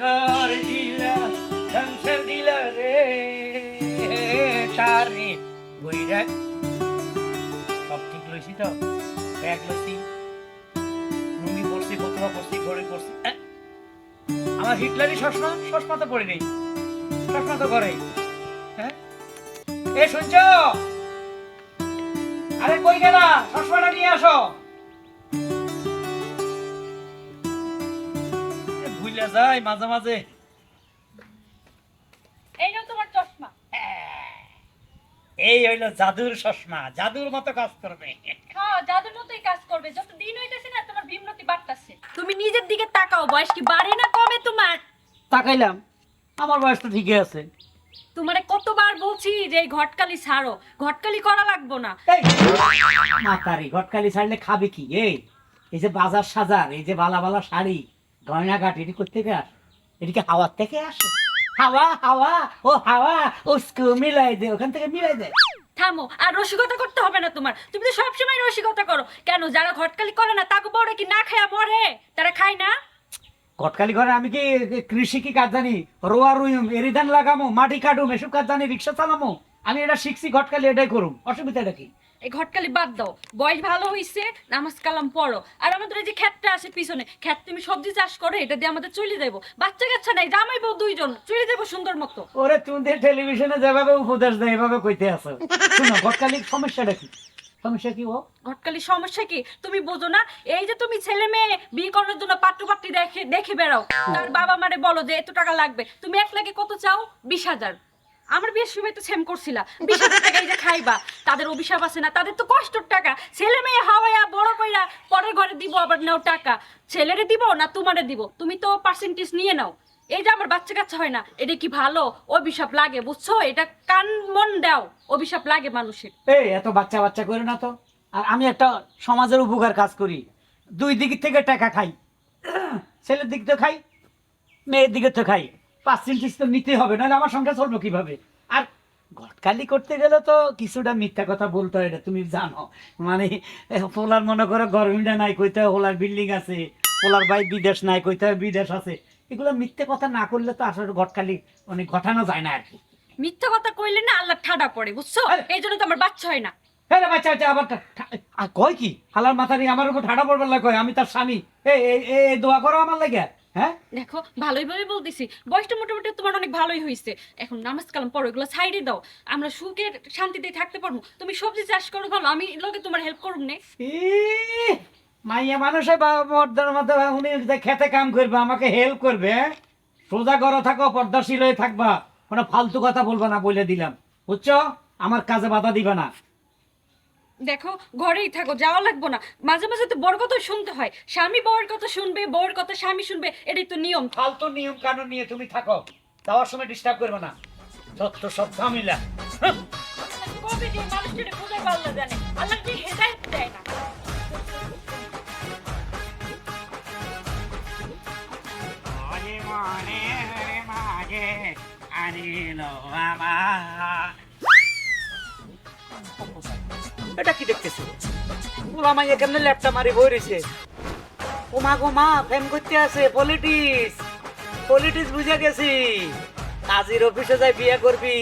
কর দিলা সংসার দিলা রে? তারে বইরা সব ঠিক লইছি তো? ব্যাগ লইছি। লুঙ্গি পরছি ফতুয়া পরছি ঘড়ি পরছি আমার হিটলারই চশমা চশমা তো পরে নেই। চশমা তো করে হ্যাঁ? এ শুনছ? আরে কই গেলা? চশমাটা নিয়ে আসো। এ, ভুইলা যায় মাঝে মাঝে। এই নাও তোমার চশমা। এই হইল জাদুর চশমা জাদুর মতো কাজ করবে। হ্যাঁ জাদুর মতোই কাজ করবে। যত দিন হইতেছে না তোমার বিমনতি বাড়তাছে। তুমি নিজের দিকে তাকাও বয়স কি বাড়ে না কমে তোমার? তাকাইলাম। আমার বয়স তো ঠিকই আছে। তোমারে কতবার বলছি যে এই ঘটকালি ছাড়ো। ঘটকালি করা লাগবো না। মাতারি ঘটকালি ছাড়লে খাবে কি? এই এই যে বাজার সাজার এই যে বালা বালা শাড়ি গয়না ঘাট এটি করতে এদিকে হাওয়ার থেকে আসে। হাওয়া হাওয়া ও হাওয়া ও মিলাই দে ওখান থেকে মিলাই দে। থামো আর রসিকতা করতে হবে না তোমার। তুমি তো সবসময় রসিকতা করো। কেন যারা ঘটকালি করে না তাকে বড় কি না খায়া মরে? তারা খায় না? ঘটকালি ঘরে আমি কি কৃষি কি কাজ জানি রোয়া রুইম এরিধান লাগামো মাটি কাটুম এসব কাজ জানি রিক্সা চালামো? আমি এটা শিখছি ঘটকালি এটাই করুম। অসুবিধাটা কি? এই ঘটকালি বাদ দাও। বয়স ভালো হইছে নামাজ কালাম পড়ো। আর আমাদের এই যে ক্ষেতটা আছে পিছনে ক্ষেত তুমি সবজি চাষ করে এটা দিয়ে আমাদের চলে যাব বাচ্চা কাচ্চা নাই জামাই বউ দুইজন চলে যাব সুন্দর মতো। ওরে তুমি টেলিভিশনে যেভাবে উপদেশ দেয় এভাবে কইতে আছো। শুনো ঘটকালির সমস্যাটা কি? সমস্যা কি ও? ঘটকালির সমস্যা কি? তুমি বোঝো না এই যে তুমি ছেলে মেয়ে বিয়ে করার জন্য পাত্র পাত্রী দেখে দেখে বেড়াও। তার বাবা মারে বলো যে এত টাকা লাগবে। তুমি এক লাখে কত চাও? বিশ হাজার। আমার বিয়ের সময় তো সেম করছিলা। বিশ হাজার টাকা যে খাইবা, তাদের অভিশাপ আছে না, তাদের তো কষ্টর টাকা। ছেলে মেয়ে হাওয়াইয়া বড় কইরা পরের ঘরে দিব, আবার নাও টাকা। ছেলেরে দিব না তোমারে দিব? তুমি তো পার্সেন্টেজ নিয়ে নাও। এই যে আমার বাচ্চা কাচ্চা হয় না, এটা কি ভালো? অভিশাপ লাগে, বুঝছ? এটা কান মন দাও, অভিশাপ লাগে মানুষের। এই, এত বাচ্চা বাচ্চা করে না তো। আর আমি একটা সমাজের উপকার কাজ করি। দুই দিক থেকে টাকা খাই। ছেলের দিক তো খাই, মেয়ের দিকে তো খাই। পার্সেন্টেজ তো নিতে হবে নাহলে আমার সংখ্যা চলবো কীভাবে? আর ঘটকালি করতে গেলে তো কিছুটা মিথ্যা কথা বলতে হয় এটা তুমি জানো। মানে পোলার মনে করো গরমিটা নাই কইতে হয় পোলার বিল্ডিং আছে পোলার বাই বিদেশ নাই কইতে হয় বিদেশ আছে। এগুলো মিথ্যে কথা না করলে তো আসলে ঘটকালি মানে ঘটানো যায় না আর কি। মিথ্যা কথা কইলে না আল্লাহ ঠাডা পড়ে বুঝছ? এই জন্য তো আমার বাচ্চা হয় না। হ্যাঁ বাচ্চা বাচ্চা আবার কয় কি? হালার মাথারি আমার উপর ঠাডা পড়বার লাগে আমি তার স্বামী। এই দোয়া করো আমার লাগে। হ্যাঁ? দেখো ভালোই ভালোই বলতেছি। বয়সটা মোটামুটি তোমার অনেক ভালোই হয়েছে এখন নামাজ কালাম পড়ো এগুলো সাইডে দাও। আমরা সুখে শান্তিতে থাকতে পারব। তুমি সবজি চাষ করো ভালো আমি লোকে তোমার হেল্প করুম নে। মাইয়া মানুষে মধ্যে উনি খেতে কাম করবে আমাকে হেল্প করবে হ্যাঁ? সোজা করো থাকো পর্দাশীল হয়ে থাকবা। কোনো ফালতু কথা বলবা না বলে দিলাম। বুঝছ? আমার কাজে বাধা দিবা না। দেখো ঘরেই থাকো যাওয়া লাগবো না। মাঝে মাঝে তো বড় কথা শুনতে হয়। স্বামী বউয়ের কথা শুনবে বউয়ের কথা স্বামী শুনবে এটাই তো নিয়ম। ফালতু নিয়ম কানুন নিয়ে তুমি থাকো। যাওয়ার সময় ডিস্টার্ব করবে না। যত সব ঝামেলা। কবে যে মানুষটা বুঝে পারলে জানে। আল্লাহ হেদায়ত দেয় না। মনে মনে মাগে আনিল আমার এটা কি দেখতেছো? ওলা মাইয়া কেমনে ল্যাপটা মারি বই রয়েছে? ও মা গো মা ফেম করতে আছে পলিটিক্স পলিটিক্স বুঝে গেছি। কাজীর অফিসে যাই বিয়ে করবি,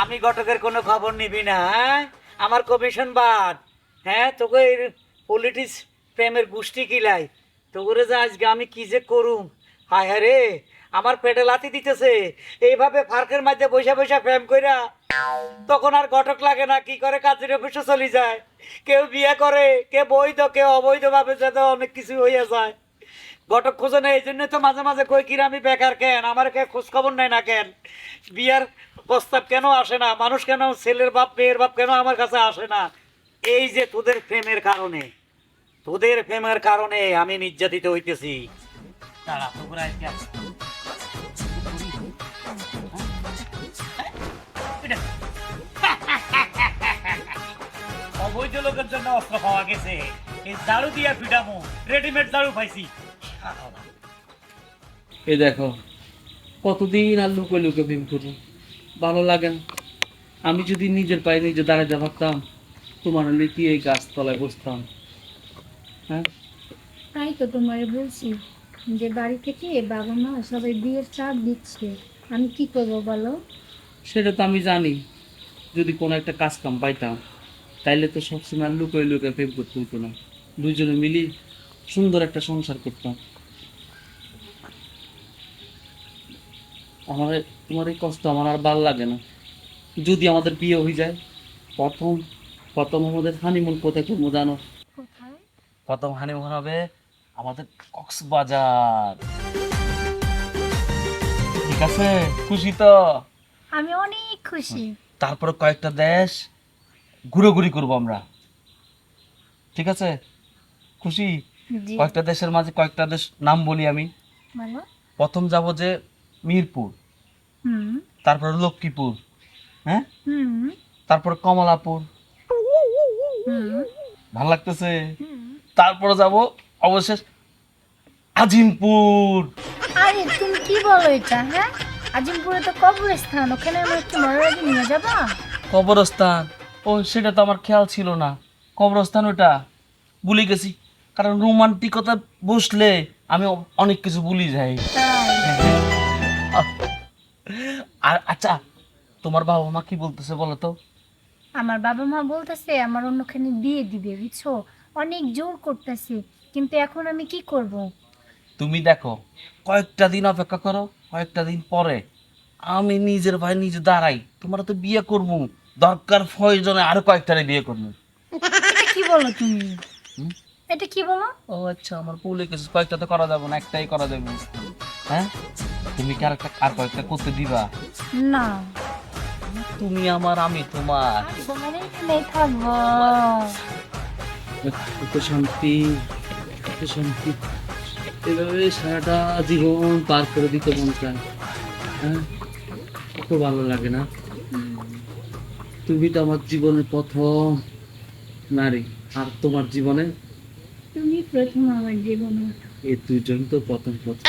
আমি ঘটকের কোনো খবর নিবি না হ্যাঁ? আমার কমিশন বাদ। হ্যাঁ তোকে পলিটিক্স প্রেমের গোষ্ঠী কিলাই। তোরে যে আজকে আমি কি যে করুম? হায় হায় রে আমার পেটে লাথি দিতেছে। এইভাবে ফার্কের মধ্যে বসে বসে প্রেম কইরা তখন আর ঘটক লাগে না, কি করে কাজের অফিসে চলে যায়। কেউ বিয়ে করে, কে বৈধ কেউ অবৈধ ভাবে যাতে অনেক কিছু হইয়া যায়। ঘটক খোঁজে নেই এই জন্য তো মাঝে মাঝে কই, কিরা আমি বেকার কেন? আমার কে খোঁজ খবর নেয় না কেন? বিয়ার প্রস্তাব কেন আসে না? মানুষ কেন ছেলের বাপ, মেয়ের বাপ কেন আমার কাছে আসে না? এই যে তোদের প্রেমের কারণে, তোদের প্রেমের কারণে আমি নির্যাতিত হইতেছি। তোরা। এটা অবৈধ লোকের জন্য অস্ত্র পাওয়া গেছে। এই দারু দিয়া পিটামো রেডিমেড দারু পাইছি। এই দেখো কতদিন আর লুকে লুকে প্রেম করব ভালো লাগে না। আমি যদি নিজের পায়ে নিজে দাঁড়াতে পারতাম তোমার হলে কি এই গাছতলায় বসতাম। হ্যাঁ? তাই তো তোমারে বলছি যে বাড়ি থেকে বাবা মা সবাই বিয়ের চাপ দিচ্ছে। আমি কি করব বলো? সেটা তো আমি জানি। যদি কোনো একটা কাজ কাম পাইতাম তাইলে তো সবসময় আর লুকোয় লুকোয় প্রেম করতে হতো না দুজনে মিলি সুন্দর একটা সংসার করতাম। আমার তোমার এই কষ্ট আমার আর ভালো লাগে না। যদি আমাদের বিয়ে হয়ে যায় প্রথম প্রথম আমাদের হানিমুন কোথায় করব জানো? কোথায়? প্রথম হানিমুন হবে আমাদের কক্সবাজার। ঠিক আছে খুশি তো? আমি অনেক খুশি। তারপরে কয়েকটা দেশ ঘুরোঘুরি করব আমরা। ঠিক আছে? খুশি? কয়েকটা দেশের মাঝে কয়েকটা দেশ নাম বলি আমি। প্রথম যাব যে মিরপুর। তারপরে লক্ষ্মীপুর। হ্যাঁ? তারপরে কমলাপুর। ভালো লাগতেছে। তারপরে যাব অবশেষ আজিমপুর। তুমি কি বলো এটা হ্যাঁ? আজিমপুরে তো কবরস্থান ওখানে আমার কি মরার আগে নিয়ে যাবা? কবরস্থান? ও সেটা তো আমার খেয়াল ছিল না। কবরস্থান ওটা? ভুলে গেছি। কারণ রোমান্টিকতা বসলে আমি অনেক কিছু ভুলি যাই। আর আচ্ছা তোমার বাবা মা কি বলতেছে বলো তো? আমার বাবা মা বলতেছে আমার অন্যখানে বিয়ে দিবে বুঝছ? অনেক জোর করতেছে কিন্তু এখন আমি কি করব? তুমি দেখো কয়েকটা দিন অপেক্ষা করো কয়েকটা দিন পরে আমি নিজের ভাই নিজে দাঁড়াই তোমার তো বিয়ে করব। দরকার প্রয়োজনে আরও কয়েকটারে বিয়ে করব। কি বলো তুমি? এটা কি বলো? ও আচ্ছা আমার ভুলে গেছে কয়েকটা তো করা যাবে না একটাই করা যাবে। হ্যাঁ? তুমি কি আর একটা আর কয়েকটা করতে দিবা? না। তুমি আমার আমি তোমার। তোমার থাকব শান্তি শান্তি। এভাবে সারাটা জীবন পার করে দিতে মন চায় হ্যাঁ কত ভালো লাগে না তুমি তো আমার জীবনের প্রথম নারী আর তোমার জীবনে তুমি প্রথম আমার জীবনে এই দুজন তো প্রথম প্রথম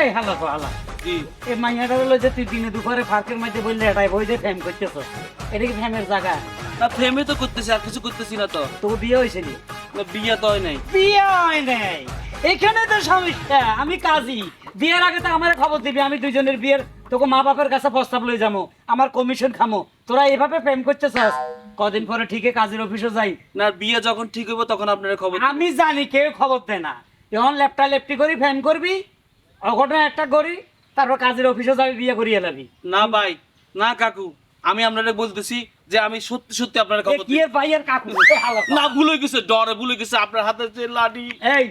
এই হালা তো হালা। এই মাইয়াটা হলো যে তুই দিনে দুপুরে ফাঁকের মধ্যে বললে এটাই বই দিয়ে ফ্যাম করতেছ। এটা কি ফ্যামের জায়গা? না ফেমে তো করতেছি আর কিছু করতেছি না তো। তো বিয়ে হয়েছে নি বিয়ে তো হয় নাই। বিয়ে হয় নাই। এখানে তো সমস্যা আমি কাজী। বিয়ের আগে তো আমার খবর দিবি আমি দুজনের বিয়ের তোকে মা বাপের কাছে প্রস্তাব লই যাব। আমার কমিশন খামো। তোরা এভাবে প্রেম করতেছস কদিন পরে ঠিকই কাজের অফিসে যাই। না বিয়ে যখন ঠিক হইব তখন আপনারা খবর আমি জানি কেউ খবর দেয় না। যখন লেপটা লেপটি করি ফ্যান করবি অঘটনা একটা করি তারপর কাজের অফিসে যাবি বিয়ে করিয়ে এলাবি না ভাই না কাকু আমি আপনাদের বলতেছি যে আমি সত্যি সত্যি আপনার খবর কি এর ভাইয়ের কাকু? না ভুলে গেছে ডরে ভুলে গেছে আপনার হাতে যে লাডি এই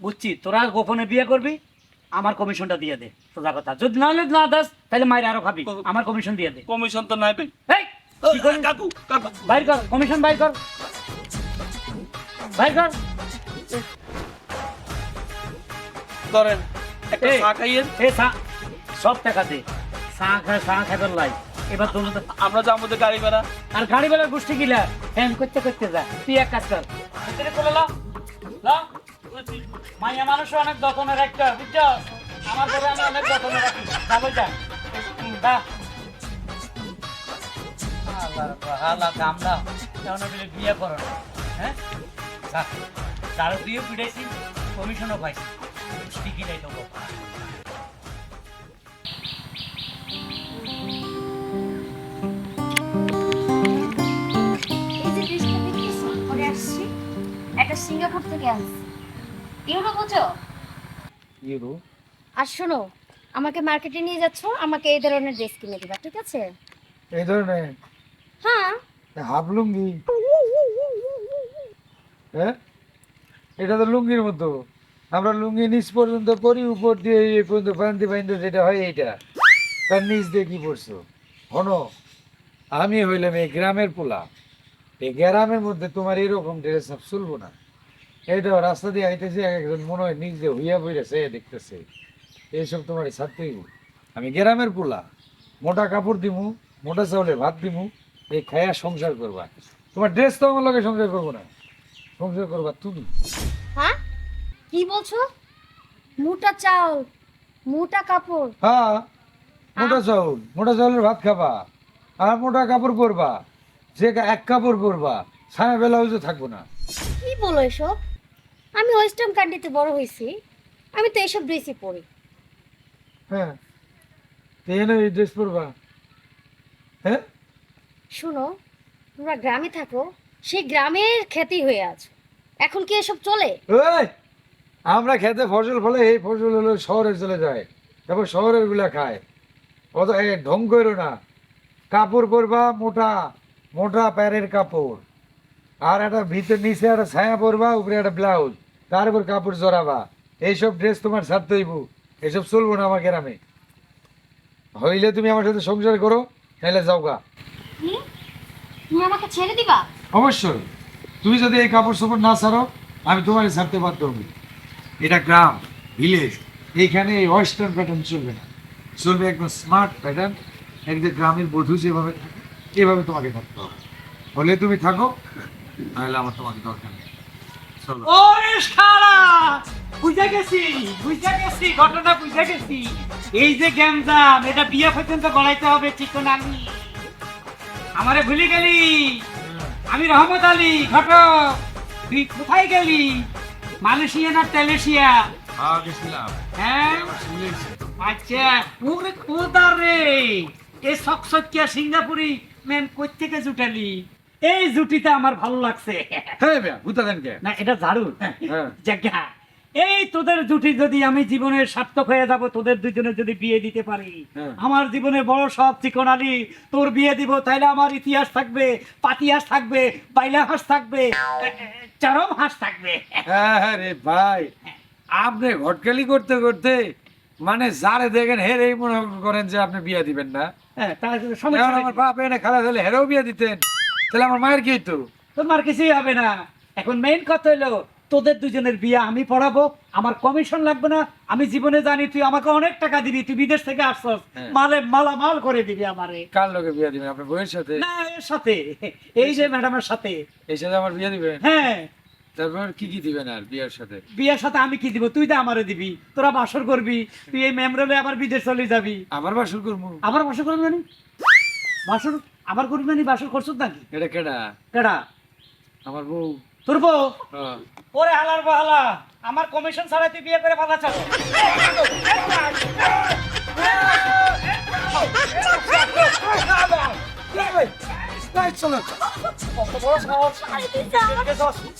বুঝছি তোরা গোপনে বিয়ে করবি আমার কমিশনটা দিয়ে দে সোজা কথা। যদি না হলে না দাস তাহলে মায়ের আরও খাবি আমার কমিশন দিয়ে দে। কমিশন তো নাই ভাই। এই কি কাকু। বাইর কর কমিশন বাইর কর। বাইর কর। করেন একটা চা খাইয়েন। এ চা সব টাকা দে। চা খায় চা খাবার লাই এবার তোর আমরা যাব আমাদের গাড়ি ভাড়া। আর গাড়ি গোষ্ঠী গিলা করতে করতে যা। তুই এক কাজ কর। ভিতরে চলে লা। লা। মাইয়া মানুষ অনেক যত্নে রাখতে বুঝছ আমার ঘরে আমি অনেক যত্নে রাখি যাব যা। হুম, যা। আল্লাহর আল্লাহ কেমন বলে বিয়ে করো হ্যাঁ? যা। তারও বিয়ে পিড়াইছি কমিশনও পাইছি। এই যে পরে আসছি একটা সিঙ্গাপুর থেকে আসছি ইউরো। বোঝো ইউরো আর শোনো আমাকে মার্কেটে নিয়ে যাচ্ছ আমাকে এই ধরনের ড্রেস কিনে দিবা ঠিক আছে? এই ধরনের? হ্যাঁ। হাফ লুঙ্গি? হ্যাঁ? এটা তো লুঙ্গির মতো। আমরা লুঙ্গি নিচ পর্যন্ত করি, উপর দিয়ে এই পর্যন্ত পান্তি পাইন্তি যেটা হয় এইটা। তার নিচ দিয়ে কি পড়ছো? হন, আমি হইলাম এই গ্রামের পোলা। এই গ্রামের মধ্যে তোমার এরকম ড্রেস আপ চলবো না। এইটা রাস্তা দিয়ে আইতেছে একজন মনে হয় নিচ দিয়ে হইয়া বইরেছে দেখতেছে। এইসব তোমার ছাড়তেই আমি গ্রামের পোলা। মোটা কাপড় দিমু, মোটা চাউলের ভাত দিমু, এই খায়া সংসার করবা। তোমার ড্রেস তো আমার লগে সংসার করব না। সংসার করবা তুমি। হ্যাঁ? কি বলছো? মোটা চাউল মোটা কাপড়। হ্যাঁ মোটা চাউল মোটা চাউলের ভাত খাবা আর মোটা কাপড় পরবা যে এক কাপড় পরবা ছায়া ব্লাউজও থাকব না। কি বলো এসব? আমি ওয়েস্টার্ন কান্ট্রিতে বড় হয়েছি আমি তো এসব ড্রেসই পরি। হ্যাঁ তো এনে এই ড্রেস পরবা। হ্যাঁ? শুনো তোমরা গ্রামে থাকো সেই গ্রামের খ্যাতি হয়ে আছো। এখন কি এসব চলে? ওই আমরা খেতে ফসল ফলে এই ফসল হলো শহরে চলে যায়। তারপর শহরেরগুলা খায়। অত এ ঢং করো না। কাপড় পরবা মোটা মোটা প্যারের কাপড়। আর একটা ভিতর নিচে একটা ছায়া পরবা উপরে একটা ব্লাউজ। তার উপর কাপড় জড়াবা। এইসব ড্রেস তোমার ছাড়তে হইব। এসব চলবো না আমার গ্রামে। হইলে তুমি আমার সাথে সংসার করো নাহলে যাও গা। তুমি আমাকে ছেড়ে দিবা? অবশ্যই। তুমি যদি এই কাপড় চোপড় না ছাড়ো আমি তোমার ছাড়তে বাধ্য হব। এটা গ্রাম ভিলেজ এইখানে এই ওয়েস্টার্ন প্যাটার্ন চলবে না। চলবে একদম স্মার্ট প্যাটার্ন একদম গ্রামের বধূ যেভাবে থাকে এভাবে তোমাকে থাকতে হবে। হলে তুমি থাকো তাহলে আমার তোমাকে দরকার নেই। ওরে বুঝে গেছি বুঝে গেছি ঘটনা বুঝে গেছি। এই যে গ্যামজাম এটা বিয়ে পর্যন্ত গড়াইতে হবে চিকন আমি। আমারে ভুলে গেলি? আমি রহমত আলী ঘটক। তুই কোথায় গেলি? মালয়েশিয়া না তেলেশিয়া? হ্যাঁ গেছিলাম। হ্যাঁ? আচ্ছা ওরে খোদা রে? এ সকসকিয়া সিঙ্গাপুরি ম্যাম কই থেকে জুটালি? এই জুটিতে আমার ভালো লাগছে। হ্যাঁ ভুতা দেন না এটা ঝাড়ু। হ্যাঁ। জায়গা। এই তোদের জুটি যদি আমি জীবনের সার্থক হয়ে যাব তোদের দুজনে যদি বিয়ে দিতে পারি। হ্যাঁ। আমার জীবনে বড় সব চিকন আলী তোর বিয়ে দিব তাইলে আমার ইতিহাস থাকবে পাতিহাস থাকবে বাইলা হাঁস থাকবে চরম হাঁস থাকবে। হ্যাঁ রে ভাই। আপনি ঘটকালি করতে করতে মানে যারে দেখেন হের মনে করেন যে আপনি বিয়ে দিবেন না। হ্যাঁ আমার বাপ এনে খালা তাহলে হেরেও বিয়ে দিতেন তাহলে আমার মায়ের কি হইতো? তোমার কিছুই হবে না। এখন মেইন কথা হলো তোদের দুজনের বিয়ে আমি পড়াবো আমার কমিশন লাগবে না আমি জীবনে জানি তুই আমাকে অনেক টাকা দিবি তুই বিদেশ থেকে আসছস হ্যাঁ। মালে মালামাল করে দিবি আমারে। কার লোকে বিয়ে দিবেন? আপনার বউয়ের সাথে? না এর সাথে। এই যে ম্যাডামের সাথে। এই সাথে আমার বিয়ে দিবেন? হ্যাঁ। তারপর কি কি দিবেন আর বিয়ের সাথে? বিয়ের সাথে আমি কি দিব? তুই তো আমারে দিবি। তোরা বাসর করবি তুই এই মেমরেলে আবার বিদেশ চলে যাবি। আমার বাসর করব? আবার বাসর করবি মানে? বাসর আবার করবি মানে বাসর নাকি? এটা কেডা? কেডা? আমার বউ। তোর বউ হ্যাঁ। ওরে হালার বাহালা আমার কমিশন ছাড়াই তুই বিয়ে করে ফালা চাল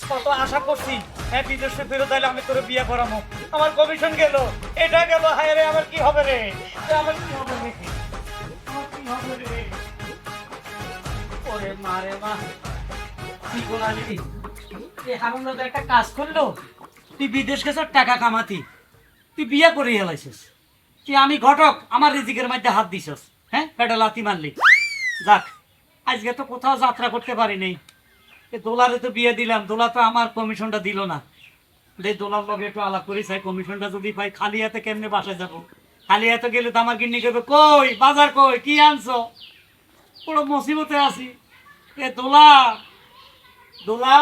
কত আশা করছি হ্যাঁ বিদেশে ফেরত আমি তোর বিয়ে করামো। আমার কমিশন গেল। এটা গেল হায় রে আমার কি হবে রে? আমার কি হবে রে? আমার কি হবে রে? ওরে মা রে মা কি একটা কাজ করল। তুই বিদেশ গেছ, টাকা কামাতি। তুই বিয়ে করে তুই আমি ঘটক? আমার রিজিকের মধ্যে হাত হ্যাঁ? যাক, আজকে তো কোথাও যাত্রা করতে দোলারে তো বিয়ে দিলাম। দোলা তো আমার কমিশনটা দিল না। দোলার লগে একটু আলাপ করি, চাই কমিশনটা যদি পাই, খালি হাতে কেমনে বাসায় যাব? খালি হাতে গেলে তো আমার গিন্নি করবে কই, বাজার কই? কি আনছো? পুরো মুসিবতে আছি। এ, দোলা! দোলা!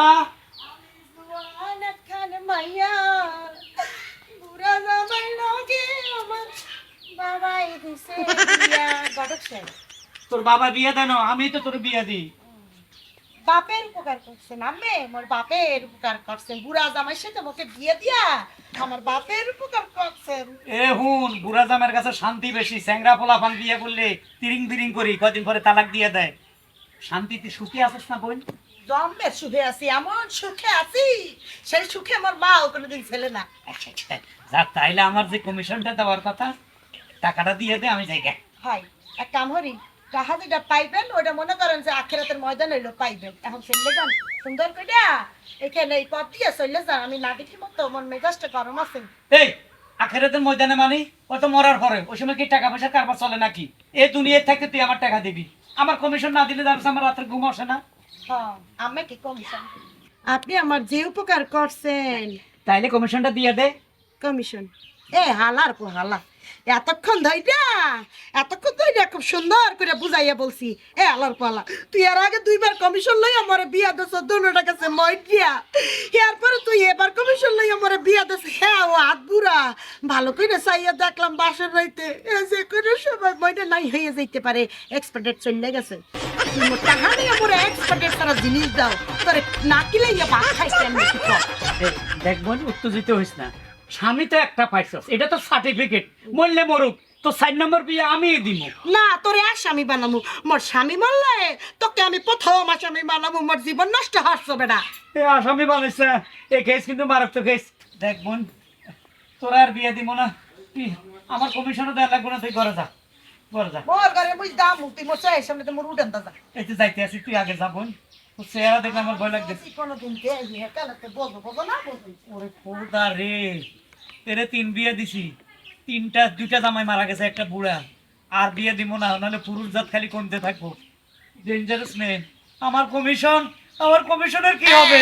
তোর বাবা বিয়ে দেন আমি তো তোর বিয়ে দিই। বাপের উপকার করছেন আমি মোর বাপের উপকার করছেন বুড়া জামাই সাথে মোকে বিয়ে দিয়া আমার বাপের উপকার করছেন এ হুন বুড়া জামের কাছে শান্তি বেশি। স্যাংরা পোলাপান বিয়ে করলে তিরিং বিরিং করি কদিন পরে তালাক দিয়ে দেয়। শান্তিতে সুখী আছিস না বোন? সুখে আছি এমন সুখে আছি সেই সুখে আমার কোনোদিন ছেলে না। আচ্ছা আচ্ছা যাক তাইলে আমার যে কমিশনটা দেওয়ার কথা টাকাটা দিয়ে দে আমি যাই গে। হয় এক কাম হরি যেটা পাইবেন ওটা মনে করেন যে আখেরাতের ময়দান হইল পাইবেন এখন চললে যান সুন্দর করে এখানে এই পথ দিয়ে চললে যান আমি না দেখি মতো মন মেজাজটা গরম আছে। এই আখেরাতের ময়দানে মানি? ও তো মরার পরে ওই সময় কি টাকা পয়সা কারবার চলে নাকি? এই দুনিয়ার থেকে তুই আমার টাকা দিবি। আমার কমিশন না দিলে জানিস আমার রাতের ঘুম আসে না। আমি কি কমিশন আপনি আমার যে উপকার করছেন। তাইলে কমিশনটা দিয়ে দে। কমিশন। এ হালার কো হালা। এতক্ষণ ধইরা এতক্ষণ ধইরা খুব সুন্দর করে বুঝাইয়া বলছি। এ আলার পালা, তুই এর আগে দুইবার কমিশন লই আমার বিয়া দেছ দোনোটা কাছে মই দিয়া। এরপরে তুই এবার কমিশন লই আমার বিয়া দেছ হ্যাঁ ও হাত বুড়া। ভালো করে চাইয়া দেখলাম বাসের রাইতে, এ যে কোনো সময় মইটা নাই হয়ে যাইতে পারে এক্সপার্টেড চলে গেছে। জিনিস কি উত্তেজিত হইস না। স্বামী তো একটা পাইছস এটা তো সার্টিফিকেট মরলে মরুক তো সাইড নম্বর বিয়ে আমি দিব। না তোরে আর স্বামী বানামু। মোর স্বামী বললে তোকে আমি প্রথম আসামি বানামু। মোর জীবন নষ্ট হচ্ছে বেটা এ আসামি বানাইছে। এ কেস কিন্তু মারাত্মক কেস দেখ বোন তোরা আর বিয়ে দিব না। আমার কমিশনও দেওয়া লাগবে না তুই ঘরে যা। ঘরে যা। মোর ঘরে মুই দাম তুই মোর চাই সামনে তো মোর উঠান দাদা এই যে যাইতে আছি তুই আগে যা বোন। চেহারা দেখলে আমার ভয় লাগতেছে কোনোদিন কে ইয়ে কালাতে বলব বলব না বলব। ওরে খোদা রে। তেরে তিন বিয়ে দিছি। তিনটা, দুইটা জামাই মারা গেছে, একটা বুড়া আর বিয়ে দিব না, নাহলে পুরুষ জাত খালি কমতে থাকব। ডেঞ্জারাস মেন আমার কমিশন আমার কমিশনের কি হবে?